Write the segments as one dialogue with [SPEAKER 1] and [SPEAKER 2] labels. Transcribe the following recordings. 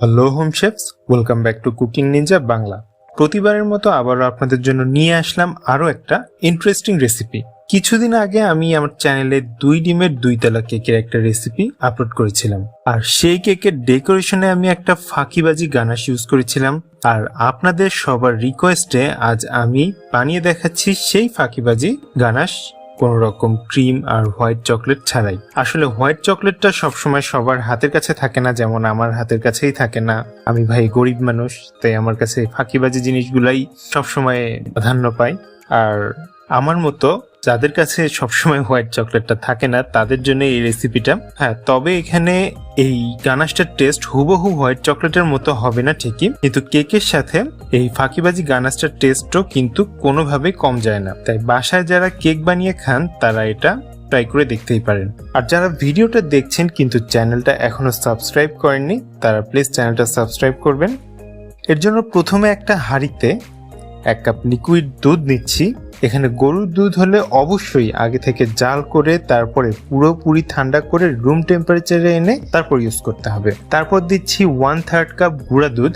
[SPEAKER 1] Hello home chefs welcome back to cooking ninja Bangla প্রতিবারের মতো আবারও আপনাদের জন্য নিয়ে আসলাম আরও একটা ইন্টারেস্টিং রেসিপি কিছুদিন আগে আমি আমার চ্যানেলে দুই ডিমের দুই তলা কেকের একটা রেসিপি আপলোড করেছিলাম। আর সেই কেকের ডেকোরেশনে আমি একটা ফাঁকিবাজি গানাশ ইউজ করেছিলাম। আর আপনাদের সবার রিকোয়েস্টে আজ আমি বানিয়ে দেখাচ্ছি সেই ফাঁকিবাজি গানাশ। কোন রকম ক্রিম আর হোয়াইট চকলেট ছাড়াই। আসলে হোয়াইট চকলেটটা সবসময় সবার হাতের কাছে থাকে না, যেমন আমার হাতের কাছেই থাকে না। আমি ভাই গরিব মানুষ, তাই আমার কাছে ফাঁকিবাজি জিনিসগুলাই সবসময় প্রাধান্য পাই। আর আমার মতো যাদের কাছে সবসময় হোয়াইট চকলেটটা থাকে না, তাদের জন্য এই রেসিপিটা হ্যাঁ তবে এখানে এই গানাশটার টেস্ট হুবহু হোয়াইট চকলেটের মতো হবে না ঠিকই। কিন্তু কেকের সাথে এই ফাঁকিবাজি গানাশটার টেস্টও কিন্তু কোনোভাবেই কম যায় না। তাই বাসায় যারা কেক বানিয়ে খান, তারা এটা ট্রাই করে দেখতেই পারেন। আর যারা ভিডিওটা দেখছেন, কিন্তু চ্যানেলটা এখনও সাবস্ক্রাইব করেননি, তারা প্লিজ চ্যানেলটা সাবস্ক্রাইব করবেন। এর জন্য প্রথমে একটা হাঁড়িতে এক কাপ লিকুইড দুধ নিচ্ছি। এখানে গরুর দুধ হলে অবশ্যই আগে থেকে জাল করে, তারপরে পুরোপুরি ঠান্ডা করে রুম টেম্পারেচারে এনে তারপর ইউজ করতে হবে। তারপর দিচ্ছি ওয়ান থার্ড কাপ গুঁড়া দুধ।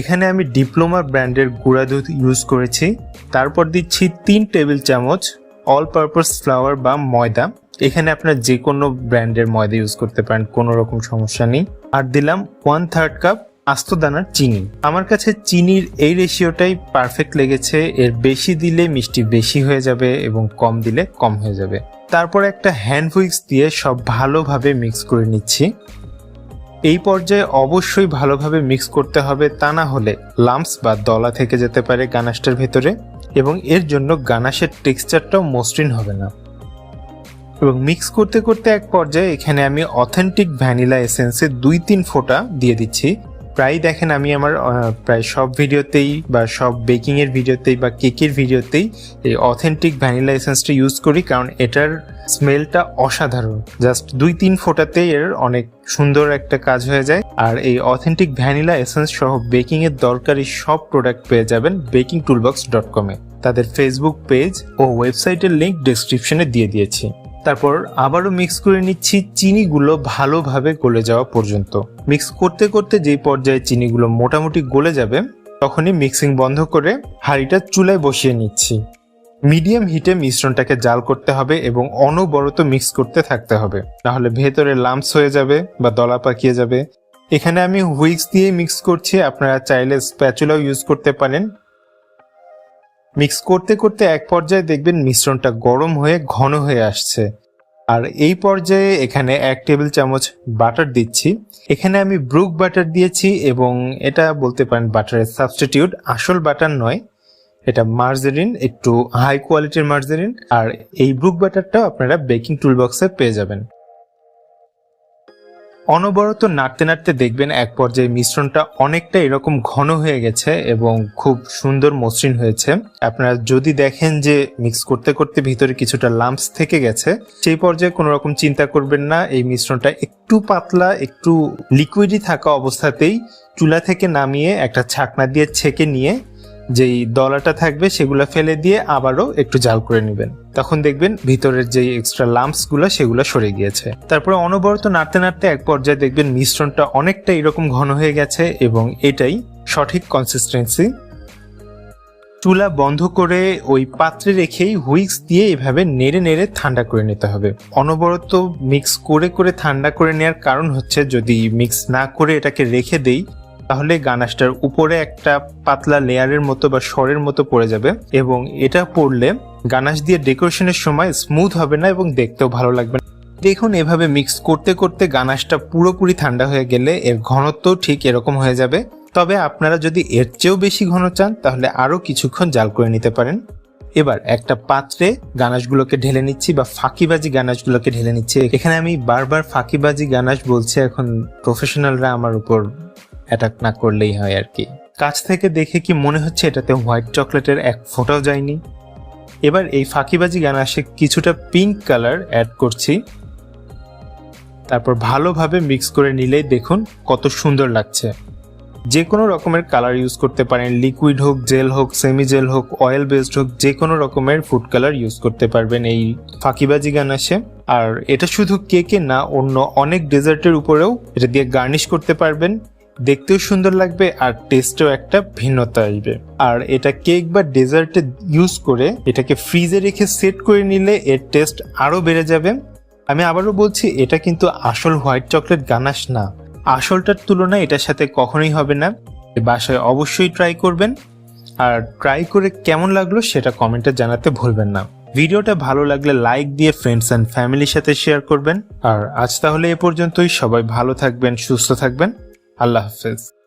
[SPEAKER 1] এখানে আমি ডিপ্লোমা ব্র্যান্ডের গুঁড়া দুধ ইউজ করেছি। তারপর দিচ্ছি তিন টেবিল চামচ অল পারপাস ফ্লাওয়ার বা ময়দা। এখানে আপনার যে কোনো ব্র্যান্ডের ময়দা ইউজ করতে পারেন, কোনো রকম সমস্যা নেই। আর দিলাম ওয়ান থার্ড কাপ আস্ত দানার চিনি। আমার কাছে চিনির এই রেশিওটাই পারফেক্ট লেগেছে। এর বেশি দিলে মিষ্টি বেশি হয়ে যাবে এবং কম দিলে কম হয়ে যাবে। তারপর একটা হ্যান্ড হুইক্স দিয়ে সব ভালোভাবে মিক্স করে নিচ্ছি। এই পর্যায়ে অবশ্যই ভালোভাবে মিক্স করতে হবে, তা না হলে লাম্পস বা দলা থেকে যেতে পারে গানাশটার ভেতরে এবং এর জন্য গানাশের টেক্সচারটাও মসৃণ হবে না। এবং মিক্স করতে করতে এক পর্যায়ে এখানে আমি অথেন্টিক ভ্যানিলা এসেন্সে দুই তিন ফোঁটা দিয়ে দিচ্ছি। প্রায় দেখেন আমি আমার প্রায় সব ভিডিওতেই বা সব বেকিং এর ভিডিওতেই বা কেকের ভিডিওতেই এই অথেন্টিক ভ্যানিলা এসেন্সটা ইউজ করি, কারণ এটার স্মেলটা অসাধারণ। জাস্ট দুই তিন ফোঁটাতেই এর অনেক সুন্দর একটা কাজ হয়ে যায়। আর এই অথেন্টিক ভ্যানিলা এসেন্স সহ বেকিং এর দরকারি সব প্রোডাক্ট পেয়ে যাবেন বেকিং টুলবক্স ডট কমে তাদের ফেসবুক পেজ ও ওয়েবসাইটের লিংক ডেসক্রিপশনে দিয়ে দিয়েছি। তারপর আবারও মিক্স করে নিচ্ছি চিনিগুলো ভালোভাবে গলে যাওয়া পর্যন্ত। মিক্স করতে করতে যেই পর্যায়ে চিনিগুলো মোটামুটি গলে যাবে, তখনই মিক্সিং বন্ধ করে হাঁড়িটা চুলায় বসিয়ে নিচ্ছি। মিডিয়াম হিটে মিশ্রণটাকে জাল করতে হবে এবং অনবরত মিক্স করতে থাকতে হবে। তাহলে ভেতরে লাম্পস হয়ে যাবে বা দলা পাকিয়ে যাবে। এখানে আমি হুইক্স দিয়ে মিক্স করছি, আপনারা চাইলে স্প্যাচুলাও ইউজ করতে পারেন। মিক্স করতে করতে এক পর্যায়ে দেখবেন মিশ্রণটা গরম হয়ে ঘন হয়ে আসছে। আর এই পর্যায়ে এখানে এক টেবিল চামচ বাটার দিচ্ছি। এখানে আমি ব্রুক বাটার দিয়েছি এবং এটা বলতে পারেন বাটারের সাবস্টিটিউট। আসল বাটার নয়, এটা মার্জারিন, একটু হাই কোয়ালিটির মার্জারিন। আর এই ব্রুক বাটারটাও আপনারা বেকিং টুলবক্সে পেয়ে যাবেন। অনবরত নাড়তে নাড়তে দেখবেন এক পর্যায়ে মিশ্রণটা অনেকটা এরকম ঘন হয়ে গেছে এবং খুব সুন্দর মসৃণ হয়েছে। আপনারা যদি দেখেন যে মিক্স করতে করতে ভিতরে কিছুটা লাম্পস থেকে গেছে, সেই পর্যায়ে কোনো রকম চিন্তা করবেন না, এই মিশ্রণটা একটু পাতলা, একটু লিকুইডই থাকা অবস্থাতেই চুলা থেকে নামিয়ে একটা ছাকনা দিয়ে ছেঁকে নিয়ে যেই দলাটা থাকবে সেগুলো ফেলে দিয়ে আবারও একটু জাল করে নেবেন। তখন দেখবেন ভিতরের যে এক্সট্রা লাম্পসগুলো সেগুলো সরে গিয়েছে। তারপরে অনবরত নাড়তে নাড়তে এক পর্যায়ে দেখবেন মিশ্রণটা অনেকটা এরকম ঘন হয়ে গেছে এবং এটাই সঠিক কনসিস্টেন্সি চুলা বন্ধ করে ওই পাত্রে রেখেই হুইক্স দিয়ে এভাবে নেড়ে নেড়ে ঠান্ডা করে নিতে হবে। অনবরত মিক্স করে করে ঠান্ডা করে নেওয়ার কারণ হচ্ছে যদি মিক্স না করে এটাকে রেখে দেই তাহলে গানাশটার উপরে একটা পাতলা লেয়ারের মতো বা স্বরের মতো পড়ে যাবে এবং এটা পড়লে গানাশ দিয়ে ডেকোরেশনের সময় স্মুথ হবে না এবং দেখতেও ভালো লাগবে না। দেখুন, এভাবে মিক্স করতে করতে গানাশটা পুরোপুরি ঠান্ডা হয়ে গেলে এর ঘনত্ব ঠিক এরকম হয়ে যাবে। তবে আপনারা যদি এর চেয়েও বেশি ঘন চান, তাহলে আরও কিছুক্ষণ জাল করে নিতে পারেন। এবার একটা পাত্রে গানাশগুলোকে ঢেলে নিচ্ছি বা ফাঁকিবাজি গানাশগুলোকে ঢেলে নিচ্ছি। এখানে আমি বারবার ফাঁকিবাজি গানাশ বলছি, এখন প্রফেশনালরা আমার উপর অ্যাটাক না করলেই হয় আর কি। কাছ থেকে দেখে কি মনে হচ্ছে এটাতে হোয়াইট চকলেটের এক ফোঁটাও যায়নি? এবার এই ফাঁকিবাজি গানাশে কিছুটা পিঙ্ক কালার অ্যাড করছি। তারপর ভালোভাবে মিক্স করে নিলেই দেখুন কত সুন্দর লাগছে। যে কোনো রকমের কালার ইউজ করতে পারেন লিকুইড হোক জেল হোক সেমি জেল হোক অয়েল বেসড হোক যে কোনো রকমের ফুড কালার ইউজ করতে পারবেন এই ফাঁকিবাজি গান গানাশে আর এটা শুধু কেকে না, অন্য অনেক ডেজার্টের উপরেও এটা দিয়ে গার্নিশ করতে পারবেন। দেখতেও সুন্দর লাগবে আর টেস্টেও একটা ভিন্নতা আসবে। আর এটা কেক বা ডেজার্টে ইউজ করে এটাকে ফ্রিজে রেখে সেট করে নিলে এর টেস্ট আরও বেড়ে যাবে। আমি আবারও বলছি, এটা কিন্তু আসল হোয়াইট চকলেট গানাশ না। আসলটার তুলনায় এটার সাথে কখনোই হবে না। বাসায় অবশ্যই ট্রাই করবেন। আর ট্রাই করে কেমন লাগল সেটা কমেন্টে জানাতে ভুলবেন না। ভিডিওটা ভালো লাগলে লাইক দিয়ে ফ্রেন্ডস অ্যান্ড ফ্যামিলির সাথে শেয়ার করবেন। আর আজ তাহলে এ পর্যন্তই। সবাই ভালো থাকবেন, সুস্থ থাকবেন। আল্লাহ হাফেজ।